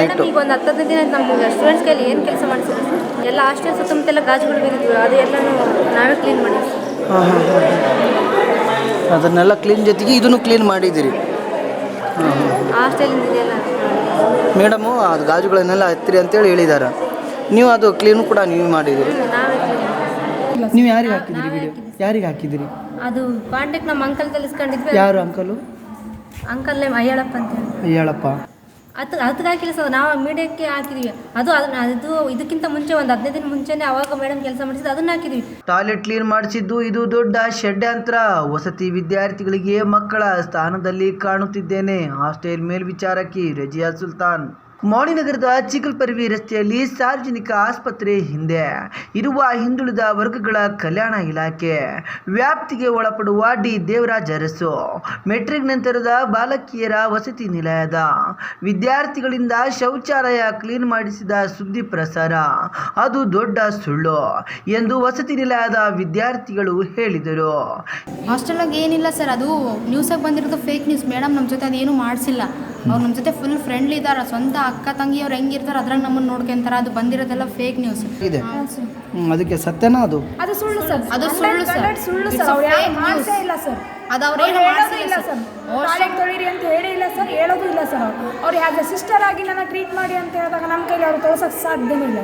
Night ಈಗ ಒಂದು ಹತ್ತು ಹದಿನೈದು ದಿನ ನಮ್ಮ ಸ್ಟೂಡೆಂಟ್ಸ್ ಕೈಲಿ ಏನು ಕೆಲಸ ಮಾಡಿಸಿದ್ರು? ಸರ್ ಎಲ್ಲ ಹಾಸ್ಟೆಲ್ ಸುತ್ತಮುತ್ತೆಲ್ಲ ಗಾಜುಗಳು ಬಿದ್ದಿದ್ವು ಅದೆಲ್ಲನೂ ನಾವೇ ಕ್ಲೀನ್ ಮಾಡಿದ್ವಿ. ಹಾಂ ಹಾಂ ಹಾಂ ಅದನ್ನೆಲ್ಲ ಕ್ಲೀನ್ ಜೊತೆಗೆ ಇದನ್ನು ಕ್ಲೀನ್ ಮಾಡಿದ್ದೀರಿ. ಹಾಸ್ಟೆಲಿಂದ ಇದೆಲ್ಲ ಮೇಡಮು ಅದು ಗಾಜುಗಳನ್ನೆಲ್ಲ ಹತ್ತಿರಿ ಅಂತೇಳಿ ಹೇಳಿದ್ದಾರೆ ನೀವು ಅದು ಕ್ಲೀನು ಕೂಡ ನೀವು ಮಾಡಿದ್ದೀರಿ. ನಾವೇ ನೀವು ಯಾರಿಗೆ ಹಾಕಿದ್ದೀರಿ ವಿಡಿಯೋ ಯಾರಿಗೆ ಹಾಕಿದ್ದೀರಿ? ಅದು ಪಾಂಡೆಕ್ ನಮ್ಮ ಅಂಕಲ್ ಕಲಿಸ್ಕೊಂಡಿದ್ವಿ ಯಾರು ಅಂಕಲು ಅಂಕಲ್ ಅಯ್ಯಳಪ್ಪ ಅಂತ ಹೇಳಿ. ಹೇಳಪ್ಪ ಅದು ಅದಕ್ಕೆ ಕೆಲಸ ನಾವು ಮೀಡಿಯಕ್ಕೆ ಹಾಕಿದ್ವಿ. ಅದು ಅದನ್ನ ಅದು ಇದಕ್ಕಿಂತ ಮುಂಚೆ ಒಂದು ಹದಿನೈದು ದಿನ ಮುಂಚೆನೇ ಅವಾಗ ಮೇಡಮ್ ಕೆಲಸ ಮಾಡಿಸಿದ್ದು ಅದನ್ನ ಹಾಕಿದ್ವಿ. ಟಾಯ್ಲೆಟ್ ಕ್ಲೀನ್ ಮಾಡಿಸಿದ್ದು ಇದು ದೊಡ್ಡ ಷಡ್ಯಂತ್ರ. ವಸತಿ ವಿದ್ಯಾರ್ಥಿಗಳಿಗೆ ಮಕ್ಕಳ ಸ್ಥಾನದಲ್ಲಿ ಕಾಣುತ್ತಿದ್ದೇನೆ. ಹಾಸ್ಟೆಲ್ ಮೇಲ್ವಿಚಾರಕಿ ರಜಿಯಾ ಸುಲ್ತಾನ್. ಮೌಳಿನಗರದ ಚಿಗಲ್ಪರ್ವಿ ರಸ್ತೆಯಲ್ಲಿ ಸಾರ್ವಜನಿಕ ಆಸ್ಪತ್ರೆ ಹಿಂದೆ. ಇರುವ ಹಿಂದುಳಿದ ವರ್ಗಗಳ ಕಲ್ಯಾಣ ಇಲಾಖೆ ವ್ಯಾಪ್ತಿಗೆ ಒಳಪಡುವ ಡಿ. ದೇವರಾಜ ಅರಸು. ಮೆಟ್ರಿಕ್ ನಂತರದ ಬಾಲಕಿಯರ ವಸತಿ ನಿಲಯದ. ವಿದ್ಯಾರ್ಥಿಗಳಿಂದ ಶೌಚಾಲಯ ಕ್ಲೀನ್ ಮಾಡಿಸಿದ ಸುದ್ದಿ ಪ್ರಸಾರ. ಅದು ದೊಡ್ಡ ಸುಳ್ಳು ಎಂದು ವಸತಿ ನಿಲಯದ ವಿದ್ಯಾರ್ಥಿಗಳು ಹೇಳಿದರು. ಹಾಸ್ಟೆಲ್ ಏನಿಲ್ಲ ಸರ್, ಅದು ನ್ಯೂಸಾಗಿ ಬಂದಿರೋದು ಫೇಕ್ ನ್ಯೂಸ್ ಮೇಡಮ್ ನಮ್ಮ ಜೊತೆ ಅದೇನು ಮಾಡಿಸಿಲ್ಲ. ಅವ್ರು ನಮ್ಮ ಜೊತೆ ಫುಲ್ ಫ್ರೆಂಡ್ಲಿ ಇದ್ದಾರೆ ಸ್ವಂತ ಅಕ್ಕ ತಂಗಿಯವ್ರು ಹೆಂಗಿರ್ತಾರೆ ಅದ್ರಾಗ ನಮ್ಮನ್ನು ನೋಡ್ಕೊಂತಾರೆ. ಅದು ಬಂದಿರೋದೆಲ್ಲ ಫೇಕ್ ನ್ಯೂಸ್ ಇದೆ. ಹ್ಮ್, ಅದಕ್ಕೆ ಸತ್ಯನಾ ಅದು? ಅದು ಸುಳ್ಳು ಸರ್. ಅದು ಸುಳ್ಳು ಸರ್. ಸುಳ್ಳು It's ಸರ್. ಅವ್ರು ಯಾರು fake ಮಾಡ್ಸೇ news. ಇಲ್ಲ ಸರ್. ಅದು ಅವ್ರು ಅವ್ರು ಏನು ಹೇಳೋದು ಮಾಡ್ಸಿಲ್ಲ ಇಲ್ಲ ಸರ್. ಸರ್. ತೊಳಿರಿ ಅಂತ ಹೇಳೇ ಇಲ್ಲ ಸರ್. ಹೇಳೋದು ಇಲ್ಲ ಸರ್ ಅವ್ರು. ಅವ್ರು ಎ ಸಿಸ್ಟರ್ ಆಗಿ ನನ್ನ ಟ್ರೀಟ್ ಮಾಡಿ ಅಂತ ಹೇಳಿದಾಗ ನಮ್ಮ ಕೈಲಿ ಅವ್ರು ತೋರ್ಸೋಕೆ ಸಾಧ್ಯನೇ ಇಲ್ಲ.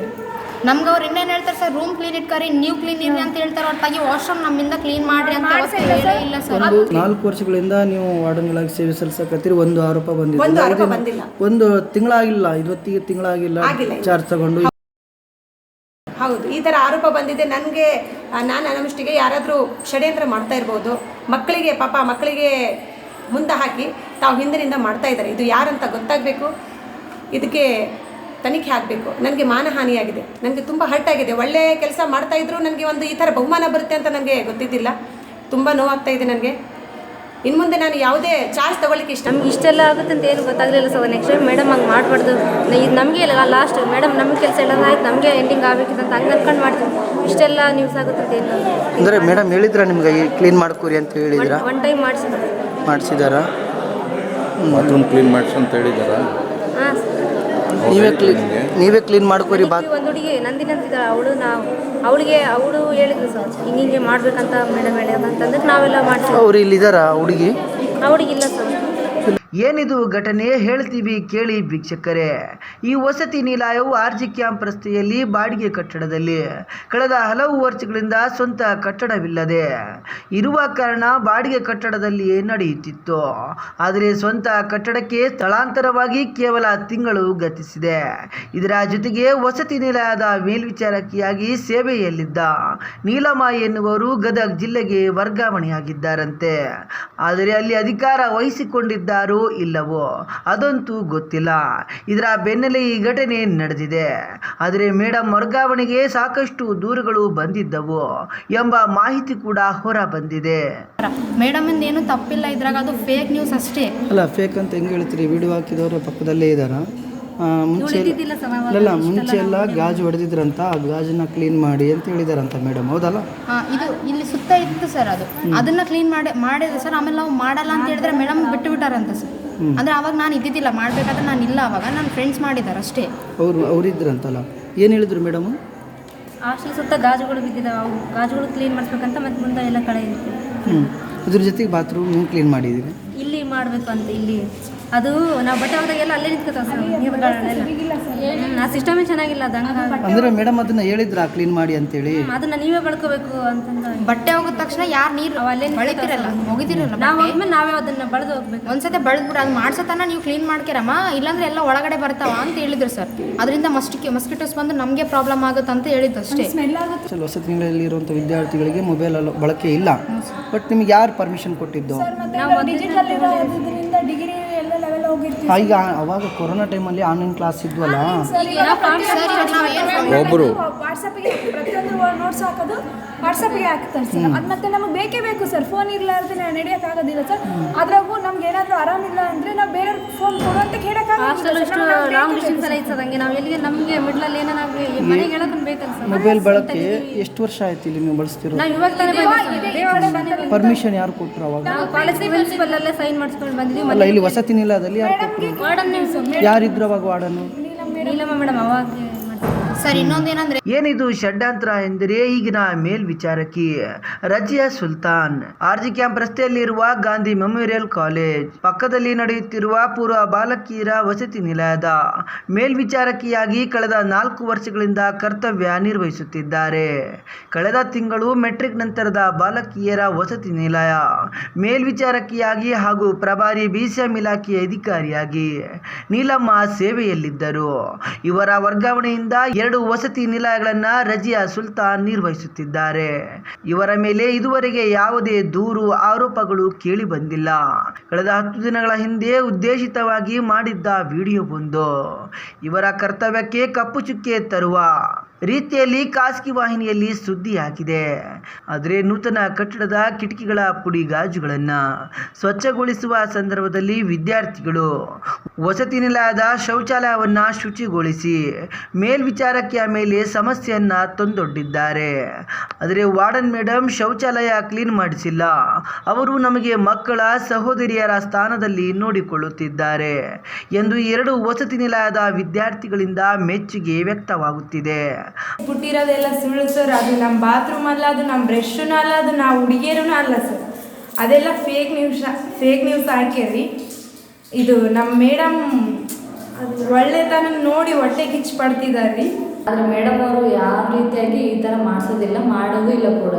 ನಮ್ಗೆ ಅವ್ರು ಇನ್ನೇನು ಹೇಳ್ತಾರೆ ಸರ್ ರೂಮ್ ಕ್ಲೀನ್ ಇಟ್ಕರಿ ನೀವು ಕ್ಲೀನ್ ಇರಿ ಅಂತ ಹೇಳ್ತಾರೆ. ಹೊರತಾಗಿ ವಾಶ್ರೂಮ್ ನಮ್ಮಿಂದ ಕ್ಲೀನ್ ಮಾಡ್ರಿ ಅಂತ ಯಾವತ್ತೂ ಇಲ್ಲ ಹೇಳೇ ಇಲ್ಲ ಸರ್. ಒಂದು ನಾಲ್ಕು ವರ್ಷಗಳಿಂದ ನೀವು ವಾರ್ಡನ್ಗಳಾಗಿ ಸೇವೆ ಸಲ್ಲಿಸಕತ್ತೀರಿ ಒಂದು ಆರೋಪ ಬಂದಿದೆ. ಒಂದು ಆರೋಪ ಬಂದಿಲ್ಲ. ಒಂದು ತಿಂಗಳಾಗಿಲ್ಲ ಇವತ್ತಿಗೆ ತಿಂಗಳಾಗಿಲ್ಲ ಆಗಿಲ್ಲ. ಚಾರ್ಜ್ ತಗೊಂಡು. ಹೌದು ಈ ಥರ ಆರೋಪ ಬಂದಿದೆ. ನನಗೆ ನಾನು ಅನ್ನೋಷ್ಟಿಗೆ ಯಾರಾದರೂ ಷಡ್ಯಂತ್ರ ಮಾಡ್ತಾ ಇರ್ಬೋದು. ಮಕ್ಕಳಿಗೆ ಪಾಪ ಮಕ್ಕಳಿಗೆ ಮುಂದೆ ಹಾಕಿ ತಾವು ಹಿಂದಿನಿಂದ ಮಾಡ್ತಾ ಇದ್ದಾರೆ. ಇದು ಯಾರಂತ ಗೊತ್ತಾಗಬೇಕು? ಇದಕ್ಕೆ ತನಿಖೆ ಆಗಬೇಕು. ನನಗೆ ಮಾನಹಾನಿಯಾಗಿದೆ. ನನಗೆ ತುಂಬ ಹರ್ಟ್ ಆಗಿದೆ. ಒಳ್ಳೆಯ ಕೆಲಸ ಮಾಡ್ತಾ ಇದ್ರು ನನಗೆ ಒಂದು ಈ ಥರ ಬಹುಮಾನ ಬರುತ್ತೆ ಅಂತ ನನಗೆ ಗೊತ್ತಿದ್ದಿಲ್ಲ. ತುಂಬ ನೋವಾಗ್ತಾ ಇದೆ ನನಗೆ. ಇನ್ನು ಮುಂದೆ ನಾನು ಯಾವುದೇ ಚಾರ್ಜ್ ತಗೊಳ್ಳಿಕ್ಕೆ ಇಷ್ಟ ನಮ್ಗೆ ಇಷ್ಟೆಲ್ಲ ಆಗುತ್ತೆ ಅಂತ ಏನು ಗೊತ್ತಾಗಲಿಲ್ಲ ಸರ್. ನೆಕ್ಸ್ಟ್ ಟೈಮ್ ಮೇಡಮ್ ಹಂಗೆ ಮಾಡಬಾರ್ದು. ಇದು ನಮಗೆ ಇಲ್ಲ ಲಾಸ್ಟ್ ಮೇಡಮ್ ನಮ್ಮ ಕೆಲಸ ಇಲ್ಲ ಆಯ್ತು ನಮಗೆ ಎಂಡಿಂಗ್ ಆಗಬೇಕಿತ್ತು ಅಂತ ಹಂಗೆ ಅನ್ಕೊಂಡು ಮಾಡ್ತೀವಿ. ಇಷ್ಟೆಲ್ಲ ನ್ಯೂಸ್ ಆಗುತ್ತೆ ಅಂತ ಏನು ಅಂದರೆ ಮೇಡಮ್ ಹೇಳಿದ್ರ ನಿಮ್ಗೆ ಕ್ಲೀನ್ ಮಾಡ್ಕೊರಿ ಅಂತ ಹೇಳಿದ್ರೆ? ಒನ್ ಟೈಮ್ ಮಾಡಿಸಿದ್ರು? ಮಾಡಿಸಿದಾರ ಮತ್ತೊಂದು ಕ್ಲೀನ್ ಮಾಡಿಸಿ ಅಂತ ಹೇಳಿದಾರ? ನೀವೇ ಕ್ಲೀನ್ ನೀವೇ ಕ್ಲೀನ್ ಮಾಡ್ಕೊರಿ ಬಾ. ಒಂದು ಹುಡುಗಿ ನಂದಿನ ಅಂತಿದ್ದಾಳೆ ಅವಳು ನಾವು ಅವಳಿಗೆ ಅವಳು ಹೇಳಿದ್ರು ಸರ್ ಹಿಂಗೆ ಹಿಂಗೆ ಮಾಡ್ಬೇಕಂತ ಮೇಡಮ್ ಹೇಳಿ ಅಂತಂದ್ರೆ ನಾವೆಲ್ಲ ಮಾಡ್ತೀವಿ. ಅವ್ರು ಇಲ್ಲಿದಾರ ಹುಡುಗಿ? ಅವಳಿಗಿಲ್ಲ ಸರ್. ಏನಿದು ಘಟನೆ ಹೇಳ್ತೀವಿ ಕೇಳಿ ವೀಕ್ಷಕರೇ. ಈ ವಸತಿ ನಿಲಯವು ಆರ್ ಜಿ ಕ್ಯಾಂಪ್ ರಸ್ತೆಯಲ್ಲಿ ಬಾಡಿಗೆ ಕಟ್ಟಡದಲ್ಲಿ. ಕಳೆದ ಹಲವು ವರ್ಷಗಳಿಂದ ಸ್ವಂತ ಕಟ್ಟಡವಿಲ್ಲದೆ. ಇರುವ ಕಾರಣ ಬಾಡಿಗೆ ಕಟ್ಟಡದಲ್ಲಿಯೇ ನಡೆಯುತ್ತಿತ್ತು. ಆದರೆ ಸ್ವಂತ ಕಟ್ಟಡಕ್ಕೆ ಸ್ಥಳಾಂತರವಾಗಿ ಕೇವಲ ತಿಂಗಳು ಗತಿಸಿದೆ. ಇದರ ಜೊತೆಗೆ ವಸತಿ ನಿಲಯದ ಮೇಲ್ವಿಚಾರಕಿಯಾಗಿ ಸೇವೆಯಲ್ಲಿದ್ದ ನೀಲಮ ಎನ್ನುವರು ಗದಗ ಜಿಲ್ಲೆಗೆ ವರ್ಗಾವಣೆಯಾಗಿದ್ದಾರಂತೆ. ಆದರೆ ಅಲ್ಲಿ ಅಧಿಕಾರ ವಹಿಸಿಕೊಂಡಿದ್ದಾರೋ ಇಲ್ಲವೋ? ಅದಂತೂ ಗೊತ್ತಿಲ್ಲ. ಇದರ ಬೆನ್ನಲ್ಲೇ ಈ ಘಟನೆ ನಡೆದಿದೆ. ಆದರೆ ಮೇಡಮ್ ವರ್ಗಾವಣೆಗೆ ಸಾಕಷ್ಟು ದೂರುಗಳು ಬಂದಿದ್ದವು ಎಂಬ ಮಾಹಿತಿ ಕೂಡ ಹೊರ ಬಂದಿದೆ ಮೇಡಮ್ ಏನು ತಪ್ಪಿಲ್ಲ ಇದ್ರಾಗ ಅದು ಫೇಕ್ ನ್ಯೂಸ್ ಅಷ್ಟೇ. ಅಲ್ಲ ಫೇಕ್ ಅಂತ ಹೆಂಗೆ ಹೇಳ್ತೀರಿ? ವಿಡಿಯೋ ಹಾಕಿದವರ ಪಕ್ಕದಲ್ಲೇ ಇದ್ದಾರ? ಮುಂಚೆ ಇಲ್ಲ ಮುಂಚೆ ಎಲ್ಲ ಗಾಜು ಹೊಡೆದಿದ್ರಂತ ಆ ಗಾಜನ್ನ ಕ್ಲೀನ್ ಮಾಡಿ ಅಂತ ಹೇಳಿದಾರಂತ ಮೇಡಮ್ ಹೌದಲ್ಲ? ಆ, ಇದು ಇಲ್ಲಿ ಸುತ್ತ ಇತ್ತು ಸರ್ ಅದು. ಅದನ್ನ ಕ್ಲೀನ್ ಮಾಡಿ ಮಾಡಿದ್ರೆ ಸರ್ ಆಮೇಲೆ ನಾವು ಮಾಡಲ್ಲ ಅಂತ ಹೇಳಿದ್ರೆ ಮೇಡಮ್ ಬಿಟ್ಟು ಬಿಟ್ಟಾರಂತ ಸರ್ ಅಂದ್ರೆ ಅವಾಗ ನಾನು ಇದ್ದಿದ್ದಿಲ್ಲ ಮಾಡ್ಬೇಕಾದ್ರೆ ನಾನು ಇಲ್ಲ ಅವಾಗ ನನ್ನ ಫ್ರೆಂಡ್ಸ್ ಮಾಡಿದ್ದಾರೆ ಅಷ್ಟೇ. ಅವರು ಅವರಿದ್ರಂತಲ್ಲ ಏನು ಹೇಳಿದ್ರು ಮೇಡಮ್ ಹಾಸ್ಟೆಲ್ ಸುತ್ತ ಗಾಜುಗಳು ಬಿದ್ದಿದ್ದಾವೆ ಅವು ಗಾಜುಗಳು ಕ್ಲೀನ್ ಮಾಡಿಸ್ಬೇಕಂತ ಮತ್ತೆ ಮುಂದೆ ಎಲ್ಲ ಕಳೆ ಇರುತ್ತೆ ಹ್ಞೂ ಅದ್ರ ಜೊತೆಗೆ ಬಾತ್ರೂಮ್ ಕ್ಲೀನ್ ಮಾಡಿದ್ದೀರಿ? ಇಲ್ಲಿ ಮಾಡಬೇಕು ಅಂತ ಇಲ್ಲಿ. ಅದು ನಾವು ಬಟ್ಟೆ ಹೋದಾಗೆಲ್ಲ ಅಲ್ಲೇ ನಿಂತ್ಕೋತಾವೆ ಆ ಸಿಸ್ಟಮೇ ಚೆನ್ನಾಗಿಲ್ಲ ಅದು ಅಂದ್ರೆ ಅಂದರೆ ಮೇಡಮ್ ಅದನ್ನ ಹೇಳಿದ್ರ ಕ್ಲೀನ್ ಮಾಡಿ ಅಂತೇಳಿ? ಅದನ್ನ ನೀವೇ ಬಳ್ಕೋಬೇಕು ಅಂತಂದ. ಬಟ್ಟೆ ಹೋಗಿದ ತಕ್ಷಣ ಯಾರು ನೀರು ಅಲ್ಲೇ ಬಳಿತಿರಲ್ಲ ಹೋಗಿದಿರಲ್ಲ ನಾವು ಹೋದ್ಮೇಲೆ ನಾವೇ ಅದನ್ನ ಬಳದು ಹೋಗ್ಬೇಕು. ಒಂದ್ಸತಿ ಬಳದ್ಬಿಟ್ಟು ಅದು ಮಾಡ್ಸತನ ನೀವು ಕ್ಲೀನ್ ಮಾಡ್ಕ್ಯಾರಮ್ಮ ಇಲ್ಲಾಂದ್ರೆ ಎಲ್ಲ ಒಳಗಡೆ ಬರ್ತಾವ ಅಂತ ಹೇಳಿದ್ರು ಸರ್. ಅದರಿಂದ ಮಸ್ಟಿಕೆ ಮಸ್ಕಿಟೋಸ್ ಬಂದು ನಮಗೆ ಪ್ರಾಬ್ಲಮ್ ಆಗುತ್ತೆ ಅಂತ ಹೇಳಿದ್ದು ಅಷ್ಟೇ. ಸ್ಮೆಲ್ ಆಗುತ್ತೆ. ಅಸಲು ವಸತಿ ನಿಲಯದಲ್ಲಿರುವಂಥ ವಿದ್ಯಾರ್ಥಿಗಳಿಗೆ ಮೊಬೈಲ್ ಅಲ್ಲ ಬಳಕೆ ಇಲ್ಲ. ಬಟ್ ನಿಮ್ಗೆ ಯಾರು ಪರ್ಮಿಷನ್ ಕೊಟ್ಟಿದ್ದು? ಡಿಜಿಟಲ್ ಡಿಗ್ರಿ ಹೋಗಿರ್ತೀವಿ ಈಗ ಅವಾಗ ಕೊರೋನಾ ಟೈಮಲ್ಲಿ ಆನ್ಲೈನ್ ಕ್ಲಾಸ್ ಇದ್ವಲ್ಲ? ಒಬ್ಬರು ವಾಟ್ಸಪ್ಗೆ ಪ್ರತಿಯೊಂದು ನೋಟ್ಸ್ ಹಾಕೋದು ವಾಟ್ಸಪ್ಗೆ ಹಾಕ್ತಾರೆ ಸರ್ ಅದು ಮತ್ತೆ ನಮಗೆ ಬೇಕೇ ಬೇಕು ಸರ್. ಫೋನ್ ಇರಲಾರ್ದೆ ನಡೆಯಕ್ಕೆ ಆಗೋದಿಲ್ಲ ಸರ್. ಅದ್ರಾಗೂ ನಮ್ಗೆ ಏನಾದರೂ ಆರಾಮಿಲ್ಲ ಅಂದ್ರೆ ನಾವು ಬೇರೆ ಫೋನ್ ಕೊಡುವಂತ ಇಷ್ಟು ಲಾಂಗ್ ಡಿಸ್ಟೆನ್ಸ್ ಎಲ್ಲ ಕೇಳಕ್ಕಾಗಲ್ಲ ಹಂಗೆ. ನಾವು ಎಲ್ಲಿಗೆ ನಮಗೆ ಮಿಡ್ಲಲ್ಲಿ ಏನಾಗಲಿ ಮನೆಗೆ ಹೇಳೋದನ್ನ ಬೇಕಲ್ಲ ಸರ್. ಮೊಬೈಲ್ ಬಳಕೆ ಎಷ್ಟು ವರ್ಷ ಆಯ್ತು ಇಲ್ಲಿ ನೀವು ಬಳಸ್ತಿರೋ ನಾವು ಇವಾಗ ತಾನೇ ಬಂದಿದ್ದೀವಿ ಪರ್ಮಿಷನ್ ಯಾರು ಕೊಟ್ಟರು ಅವಾಗ? ನಾವು ಕಾಲೇಜ್ ಪ್ರಿನ್ಸಿಪಲ್ ಅಲ್ಲೇ ಸೈನ್ ಮಾಡಿಸ್ಕೊಂಡು ಬಂದಿದ್ದೀವಿ ಅಲ್ಲ ಇಲ್ಲಿ ವಸತಿ ನಿಲಯದಲ್ಲಿ ಯಾರು ಕೊಟ್ಟರು ವಾರ್ಡನ್ ನೀವು ಯಾರಿದ್ರು ಅವಾಗ ವಾರ್ಡನ್ನು? ನೀಲಮ್ಮ ಮೇಡಮ್ ಅವಾಗ. ಸರ್ ಇನ್ನೊಂದೇನಂದ್ರೆ ಏನಿದು ಷಡ್ಯಂತ್ರ ಎಂದರೆ ಈಗಿನ ಮೇಲ್ವಿಚಾರಕಿ Raziya Sultan. R G camp ರಸ್ತೆಯಲ್ಲಿರುವ ಗಾಂಧಿ ಮೆಮೋರಿಯಲ್ ಕಾಲೇಜ್. ಪಕ್ಕದಲ್ಲಿ ನಡೆಯುತ್ತಿರುವ ಪೂರ್ವ ಬಾಲಕಿಯರ ವಸತಿ ನಿಲಯದ ಮೇಲ್ವಿಚಾರಕಿಯಾಗಿ ಕಳೆದ ನಾಲ್ಕು ವರ್ಷಗಳಿಂದ ಕರ್ತವ್ಯ ನಿರ್ವಹಿಸುತ್ತಿದ್ದಾರೆ. ಕಳೆದ ತಿಂಗಳು ಮೆಟ್ರಿಕ್ ನಂತರದ ಬಾಲಕಿಯರ ವಸತಿ ನಿಲಯ. ಮೇಲ್ವಿಚಾರಕಿಯಾಗಿ ಹಾಗೂ ಪ್ರಭಾರಿ ಬಿಸಿಎಂ ಇಲಾಖೆಯ ಅಧಿಕಾರಿಯಾಗಿ ನೀಲಮ್ಮ ಸೇವೆಯಲ್ಲಿದ್ದರು. ಇವರ ವರ್ಗಾವಣೆಯಿಂದ ಎರಡು ವಸತಿ ನಿಲಯಗಳನ್ನು ರಜಿಯಾ ಸುಲ್ತಾನ್ ನಿರ್ವಹಿಸುತ್ತಿದ್ದಾರೆ. ಇವರ ಮೇಲೆ ಇದುವರೆಗೆ ಯಾವುದೇ ದೂರು, ಆರೋಪಗಳು ಕೇಳಿ ಬಂದಿಲ್ಲ. ಕಳೆದ ಹತ್ತು ದಿನಗಳ ಹಿಂದೆ ಉದ್ದೇಶಿತವಾಗಿ ಮಾಡಿದ್ದ ವಿಡಿಯೋವೊಂದು ಇವರ ಕರ್ತವ್ಯಕ್ಕೆ ಕಪ್ಪು ಚುಕ್ಕೆ ತರುವ ರೀತಿಯಲ್ಲಿ ಖಾಸಗಿ ವಾಹಿನಿಯಲ್ಲಿ ಸುದ್ದಿ ಹಾಕಿದೆ. ಆದರೆ ನೂತನ ಕಟ್ಟಡದ ಕಿಟಕಿಗಳ ಪುಡಿ ಗಾಜುಗಳನ್ನು ಸ್ವಚ್ಛಗೊಳಿಸುವ ಸಂದರ್ಭದಲ್ಲಿ ವಿದ್ಯಾರ್ಥಿಗಳು ವಸತಿ ನಿಲಯದ ಶೌಚಾಲಯವನ್ನು ಶುಚಿಗೊಳಿಸಿ ಮೇಲ್ವಿಚಾರಕಿಯ ಮೇಲೆ ಸಮಸ್ಯೆಯನ್ನು ತಂದೊಡ್ಡಿದ್ದಾರೆ. ಆದರೆ ವಾರ್ಡನ್ ಮೇಡಮ್ ಶೌಚಾಲಯ ಕ್ಲೀನ್ ಮಾಡಿಸಿಲ್ಲ. ಅವರು ನಮಗೆ ಮಕ್ಕಳ ಸಹೋದರಿಯರ ಸ್ಥಾನದಲ್ಲಿ ನೋಡಿಕೊಳ್ಳುತ್ತಿದ್ದಾರೆ ಎಂದು ಎರಡು ವಸತಿ ನಿಲಯದ ವಿದ್ಯಾರ್ಥಿಗಳಿಂದ ಮೆಚ್ಚುಗೆ ವ್ಯಕ್ತವಾಗುತ್ತಿದೆ. ಬಿಟ್ಟಿರೋದೆಲ್ಲ ಸುಳ್ಳು ಸರ್. ಅದು ನಮ್ಮ ಬಾತ್ರೂಮ್ ಅಲ್ಲ, ಅದು ನಮ್ಮ ಬ್ರಷ್ನೂ ಅಲ್ಲ, ಅದು ನಾವು ಹುಡುಗಿಯರೂ ಅಲ್ಲ ಸರ್. ಅದೆಲ್ಲ ಫೇಕ್ ನ್ಯೂಸ್ ಫೇಕ್ ನ್ಯೂಸ್ ಹಾಕಿರಿ ಇದು ನಮ್ಮ ಮೇಡಮ್ ಅದು ಒಳ್ಳೆತನ ನೋಡಿ ಹೊಟ್ಟೆ ಕಿಚ್ಚು ಪಡ್ತಿದ್ದಾರೆ ರೀ ಆದರೆ ಮೇಡಮ್ ಅವರು ಯಾವ ರೀತಿಯಾಗಿ ಈ ಥರ ಮಾಡಿಸೋದಿಲ್ಲ, ಮಾಡೋದು ಇಲ್ಲ ಕೂಡ.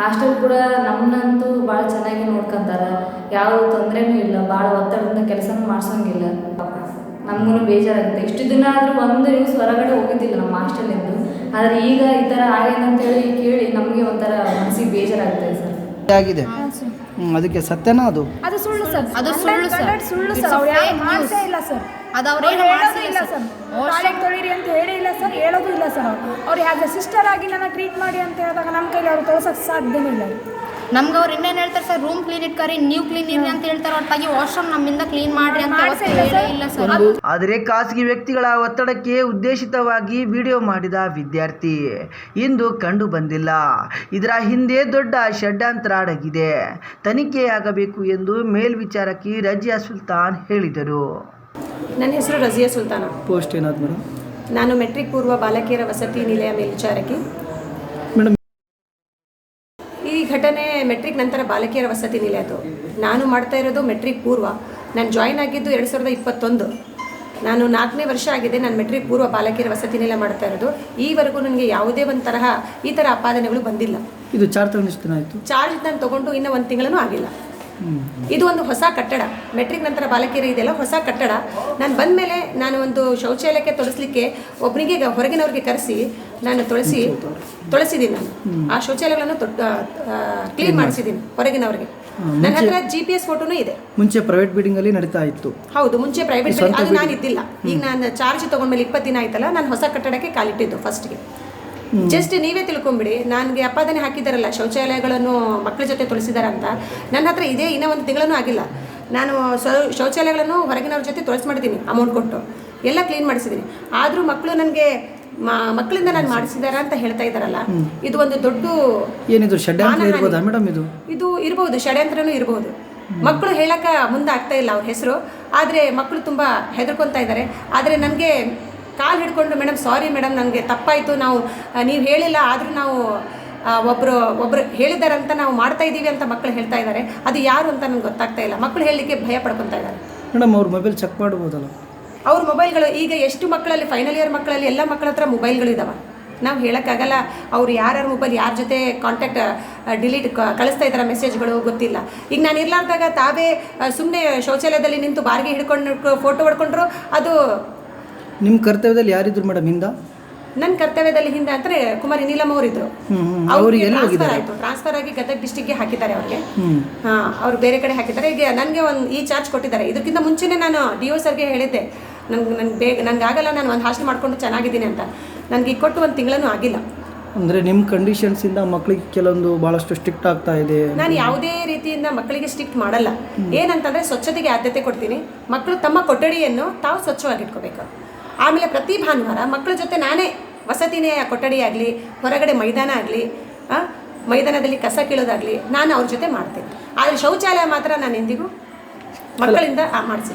ಹಾಸ್ಟೆಲ್ ಕೂಡ ನಮ್ಮನ್ನಂತೂ ಭಾಳ ಚೆನ್ನಾಗಿ ನೋಡ್ಕೊಂತಾರೆ. ಯಾವ ತೊಂದರೆನೂ ಇಲ್ಲ, ಭಾಳ ಒತ್ತಡದಿಂದ ಕೆಲಸನೂ ಮಾಡಿಸೋಂಗಿಲ್ಲ. ನಮಗೂ ಬೇಜಾರಾಗುತ್ತೆ. ಇಷ್ಟು ದಿನ ಆದರೂ ಒಂದು ನ್ಯೂಸ್ ಹೊರಗಡೆ ಹೋಗಿದ್ದಿಲ್ಲ ನಮ್ಮ ಹಾಸ್ಟೆಲಿಂದು ಆದರೆ ಈಗ ಈ ಥರ ಆಗಿದೆ ಅಂತೇಳಿ ಕೇಳಿ ನಮಗೆ ಒಂಥರ ಮನಸ್ಸಿಗೆ ಬೇಜಾರಾಗುತ್ತೆ ಸರ್. ಆಗಿದೆ ಹ್ಮ್, ಅದಕ್ಕೆ ಸತ್ಯನಾ ಅದು? ಅದು ಸುಳ್ಳು ಸರ್. ಅದು ಸುಳ್ಳು ಸರ್. ಸುಳ್ಳು ಸರ್. ಅವ್ರು ಯಾರು ಮಾಡ್ಸೇ ಇಲ್ಲ ಸರ್. ಅದು ಅವ್ರು ಹೇಳೋದು ಇಲ್ಲ. ಸರ್. ಶಾಲೆಗೆ ತೊಳಿರಿ ಅಂತ ಹೇಳೇ ಇಲ್ಲ ಸರ್. ಹೇಳೋದು ಇಲ್ಲ ಸರ್ ಅವ್ರು. ಅವ್ರು ಹ್ಯಾಸ್ ಎ ಸಿಸ್ಟರ್ ಆಗಿ ನನ್ನ ಟ್ರೀಟ್ ಮಾಡಿ ಅಂತ ಹೇಳಿದಾಗ ನಮ್ಮ ಕೈಲಿ ಅವ್ರು ತೋರ್ಸೋಕೆ ಸಾಧ್ಯವೇ ಇಲ್ಲ. ನಮ್ಗೆ ಅವ್ರು ಇನ್ನೇನು ಹೇಳ್ತಾರೆ ಸರ್ ರೂಮ್ ಕ್ಲೀನ್ ಇಟ್ಕರಿ ನೀವು ಕ್ಲೀನ್ ಇರಿ ಅಂತ ಹೇಳ್ತಾರೆ ಒಟ್ಟಾಗಿ ವಾಶ್ರೂಮ್ ನಮ್ಮಿಂದ ಕ್ಲೀನ್ ಮಾಡ್ರಿ ಅಂತ ಇಲ್ಲ ಸರ್. ಆದರೆ ಖಾಸಗಿ ವ್ಯಕ್ತಿಗಳ ಒತ್ತಡಕ್ಕೆ ಉದ್ದೇಶಿತವಾಗಿ ವಿಡಿಯೋ ಮಾಡಿದ ವಿದ್ಯಾರ್ಥಿ ಇಂದು ಕಂಡು ಬಂದಿಲ್ಲ. ಇದರ ಹಿಂದೆ ದೊಡ್ಡ ಷಡ್ಯಂತ್ರ ಅಡಗಿದೆ. ತನಿಖೆಯಾಗಬೇಕು ಎಂದು ಮೇಲ್ವಿಚಾರಕಿ ರಜಿಯಾ ಸುಲ್ತಾನ್ ಹೇಳಿದರು. ನನ್ನ ಹೆಸರು ರಜಿಯಾ ಸುಲ್ತಾನ. ಪೋಸ್ಟ್ ಏನಾದ್ರು ಮೇಡಮ್? ನಾನು ಮೆಟ್ರಿಕ್ ಪೂರ್ವ ಬಾಲಕಿಯರ ವಸತಿ ನಿಲಯ ಮೇಲ್ವಿಚಾರಕಿ. ಘಟನೆ ಮೆಟ್ರಿಕ್ ನಂತರ ಬಾಲಕಿಯರ ವಸತಿ ನಿಲಯದು ನಾನು ಮಾಡ್ತಾ ಇರೋದು ಮೆಟ್ರಿಕ್ ಪೂರ್ವ. ನಾನು ಜಾಯ್ನ್ ಆಗಿದ್ದು ಎರಡು ಸಾವಿರದ ಇಪ್ಪತ್ತೊಂದು. ನಾನು ನಾಲ್ಕನೇ ವರ್ಷ ಆಗಿದೆ ನಾನು ಮೆಟ್ರಿಕ್ ಪೂರ್ವ ಬಾಲಕಿಯರ ವಸತಿ ನಿಲಯ ಮಾಡ್ತಾ ಇರೋದು. ಈವರೆಗೂ ನನಗೆ ಯಾವುದೇ ಒಂದು ತರಹ ಈ ಥರ ಆಪಾದನೆಗಳು ಬಂದಿಲ್ಲ. ಇದು ಚಾರ್ಜ್ ತಗೊಂಡು ಎಷ್ಟು ದಿನ ಆಯಿತು? ಚಾರ್ಜ್ ನಾನು ತೊಗೊಂಡು ಇನ್ನೂ ಒಂದು ತಿಂಗಳೂ ಆಗಿಲ್ಲ. ಇದು ಒಂದು ಹೊಸ ಕಟ್ಟಡ. ಮೆಟ್ರಿಕ್ ನಂತರ ಬಾಲಕಿಯರು ಇದೆಲ್ಲ ಹೊಸ ಕಟ್ಟಡ. ನಾನು ಬಂದ ಮೇಲೆ ನಾನು ಒಂದು ಶೌಚಾಲಯಕ್ಕೆ ತೊಳಸ್ಲಿಕ್ಕೆ ಒಬ್ಬನಿಗೆ ಹೊರಗಿನವ್ರಿಗೆ ಕರೆಸಿ ನಾನು ತೊಳಸಿ ತೊಳಸಿದ್ದೀನಿ ನಾನು. ಆ ಶೌಚಾಲಯಗಳನ್ನು ಕ್ಲೀನ್ ಮಾಡಿಸಿದ್ದೀನಿ ಹೊರಗಿನವ್ರಿಗೆ. ನನ್ನ ಹತ್ರ ಜಿ ಪಿ ಎಸ್ ಫೋಟೋನು ಇದೆ. ಮುಂಚೆ ಪ್ರೈವೇಟ್ ಬಿಲ್ಡಿಂಗ್ ಅಲ್ಲಿ ನಡೀತಾ ಇತ್ತು. ಹೌದು ಮುಂಚೆ ಪ್ರೈವೇಟ್ ಅದು ನಾನು ಇದ್ದಿಲ್ಲ ಈಗ ನಾನು ಚಾರ್ಜ್ ತಗೊಂಡ್ಮೇಲೆ ಇಪ್ಪತ್ತು ದಿನ ಆಯ್ತಲ್ಲ ನಾನು ಹೊಸ ಕಟ್ಟಡಕ್ಕೆ ಕಾಲಿಟ್ಟಿದ್ದು ಫಸ್ಟ್ಗೆ ಜಸ್ಟ್ ನೀವೇ ತಿಳ್ಕೊಂಬಿಡಿ. ನನಗೆ ಅಪಾದನೆ ಹಾಕಿದಾರಲ್ಲ ಶೌಚಾಲಯಗಳನ್ನು ಮಕ್ಕಳ ಜೊತೆ ತೊಳಸಿದಾರ ಅಂತ. ನನ್ನ ಹತ್ರ ಇದೇ ಇನ್ನೂ ಒಂದು ತಿಂಗಳೂ ಆಗಿಲ್ಲ. ನಾನು ಶೌಚಾಲಯಗಳನ್ನು ಹೊರಗಿನವ್ರ ಜೊತೆ ತೊಳಸಿ ಮಾಡಿದ್ದೀನಿ ಅಮೌಂಟ್ ಕೊಟ್ಟು. ಎಲ್ಲ ಕ್ಲೀನ್ ಮಾಡಿಸಿದ್ದೀನಿ. ಆದರೂ ಮಕ್ಕಳು ನನಗೆ ಮಕ್ಕಳಿಂದ ನಾನು ಮಾಡಿಸಿದಾರ ಅಂತ ಹೇಳ್ತಾ ಇದ್ದಾರಲ್ಲ ಇದು ಒಂದು ದೊಡ್ಡ ಏನಿದು ಮೇಡಮ್ ಇದು? ಇದು ಇರಬಹುದು ಷಡ್ಯಂತ್ರನೂ ಇರಬಹುದು ಮಕ್ಕಳು ಹೇಳಕ್ಕ ಮುಂದೆ ಆಗ್ತಾ ಇಲ್ಲ ಅವ್ರ ಹೆಸರು. ಆದರೆ ಮಕ್ಕಳು ತುಂಬ ಹೆದರ್ಕೊತಾ ಇದ್ದಾರೆ. ಆದರೆ ನನಗೆ ಕಾಲು ಹಿಡ್ಕೊಂಡು ಮೇಡಮ್ ಸಾರಿ ಮೇಡಮ್ ನನಗೆ ತಪ್ಪಾಯಿತು. ನಾವು ನೀವು ಹೇಳಿಲ್ಲ ಆದರೂ ನಾವು ಒಬ್ಬರು ಒಬ್ಬರು ಹೇಳಿದ್ದಾರೆ ಅಂತ ನಾವು ಮಾಡ್ತಾ ಇದ್ದೀವಿ ಅಂತ ಮಕ್ಕಳು ಹೇಳ್ತಾ ಇದ್ದಾರೆ ಅದು ಯಾರು ಅಂತ ನನಗೆ ಗೊತ್ತಾಗ್ತಾ ಇಲ್ಲ. ಮಕ್ಕಳು ಹೇಳಲಿಕ್ಕೆ ಭಯ ಪಡ್ಕೊತಾ ಇದ್ದಾರೆ ಮೇಡಮ್ ಅವ್ರ ಮೊಬೈಲ್ ಚೆಕ್ ಮಾಡ್ಬೋದಲ್ಲ? ಅವ್ರ ಮೊಬೈಲ್ಗಳು ಈಗ ಎಷ್ಟು ಮಕ್ಕಳಲ್ಲಿ ಫೈನಲ್ ಇಯರ್ ಮಕ್ಕಳಲ್ಲಿ ಎಲ್ಲ ಮಕ್ಕಳ ಹತ್ರ ಮೊಬೈಲ್ಗಳು ಇದಾವೆ. ನಾವು ಹೇಳೋಕ್ಕಾಗಲ್ಲ ಅವ್ರು ಯಾರ್ಯಾರ ಮೊಬೈಲ್ ಯಾರ ಜೊತೆ ಕಾಂಟ್ಯಾಕ್ಟ್ ಡಿಲೀಟ್ ಕಳಿಸ್ತಾ ಇದ್ದಾರೆ ಮೆಸೇಜ್ಗಳು ಗೊತ್ತಿಲ್ಲ. ಈಗ ನಾನು ಇರ್ಲಾರ್ದಾಗ ತಾವೇ ಸುಮ್ಮನೆ ಶೌಚಾಲಯದಲ್ಲಿ ನಿಂತು ಬಾರಿಗೆ ಹಿಡ್ಕೊಂಡು ಫೋಟೋ ಹೊಡ್ಕೊಂಡ್ರು ಅದು ನಿಮ್ಮ ಕರ್ತವ್ಯದಲ್ಲಿ ಯಾರಿದ್ರು ಮೇಡಮ್ ಹಿಂದ? ನನ್ನ ಕರ್ತವ್ಯದಲ್ಲಿ ಹಿಂದೆ ಅಂದ್ರೆ ಕುಮಾರಿ ನೀಲಮ್ ಅವರು ಇದ್ರು. ಅವ್ರಿಗೆ ಟ್ರಾನ್ಸ್ಫರ್? ಆಯಿತು. ಟ್ರಾನ್ಸ್ಫರ್ ಆಗಿ ಗದಗ ಡಿಸ್ಟಿಕ್ಗೆ ಹಾಕಿದ್ದಾರೆ ಅವ್ರಿಗೆ. ಹಾ ಹಾಂ ಅವ್ರು ಬೇರೆ ಕಡೆ ಹಾಕಿದ್ದಾರೆ. ಈಗ ನನಗೆ ಒಂದು ಈ ಚಾರ್ಜ್ ಕೊಟ್ಟಿದ್ದಾರೆ. ಇದಕ್ಕಿಂತ ಮುಂಚೆನೇ ನಾನು ಡಿ ಒ ಸರ್ಗೆ ಹೇಳಿದ್ದೆ. ನಂಗೆ ನನ್ಗೆ ಬೇಗ ನನಗೆ ಆಗಲ್ಲ ನಾನು ಒಂದು ಹಾಸ್ಟೆಲ್ ಮಾಡ್ಕೊಂಡು ಚೆನ್ನಾಗಿದ್ದೀನಿ ಅಂತ. ನನಗೆ ಈಗ ಕೊಟ್ಟು ಒಂದು ತಿಂಗಳೂ ಆಗಿಲ್ಲ. ಅಂದರೆ ನಿಮ್ಮ ಕಂಡೀಷನ್ಸಿಂದ ಮಕ್ಕಳಿಗೆ ಕೆಲವೊಂದು ಭಾಳಷ್ಟು ಸ್ಟ್ರಿಕ್ಟ್ ಆಗ್ತಾ ಇದೆ. ನಾನು ಯಾವುದೇ ರೀತಿಯಿಂದ ಮಕ್ಕಳಿಗೆ ಸ್ಟ್ರಿಕ್ಟ್ ಮಾಡಲ್ಲ. ಏನಂತಂದರೆ ಸ್ವಚ್ಛತೆಗೆ ಆದ್ಯತೆ ಕೊಡ್ತೀನಿ. ಮಕ್ಕಳು ತಮ್ಮ ಕೊಠಡಿಯನ್ನು ತಾವು ಸ್ವಚ್ಛವಾಗಿಟ್ಕೋಬೇಕು. ಆಮೇಲೆ ಪ್ರತಿ ಭಾನುವಾರ ಮಕ್ಕಳ ಜೊತೆ ನಾನೇ ವಸತಿನೇ, ಕೊಠಡಿ ಹೊರಗಡೆ ಮೈದಾನ ಆಗಲಿ ಮೈದಾನದಲ್ಲಿ ಕಸ ಕೀಳೋದಾಗಲಿ ನಾನು ಅವ್ರ ಜೊತೆ ಮಾಡ್ತೀನಿ. ಆದರೆ ಶೌಚಾಲಯ ಮಾತ್ರ ನಾನು ಎಂದಿಗೂ ಮಕ್ಕಳಿಂದ ಮಾಡಿಸಿ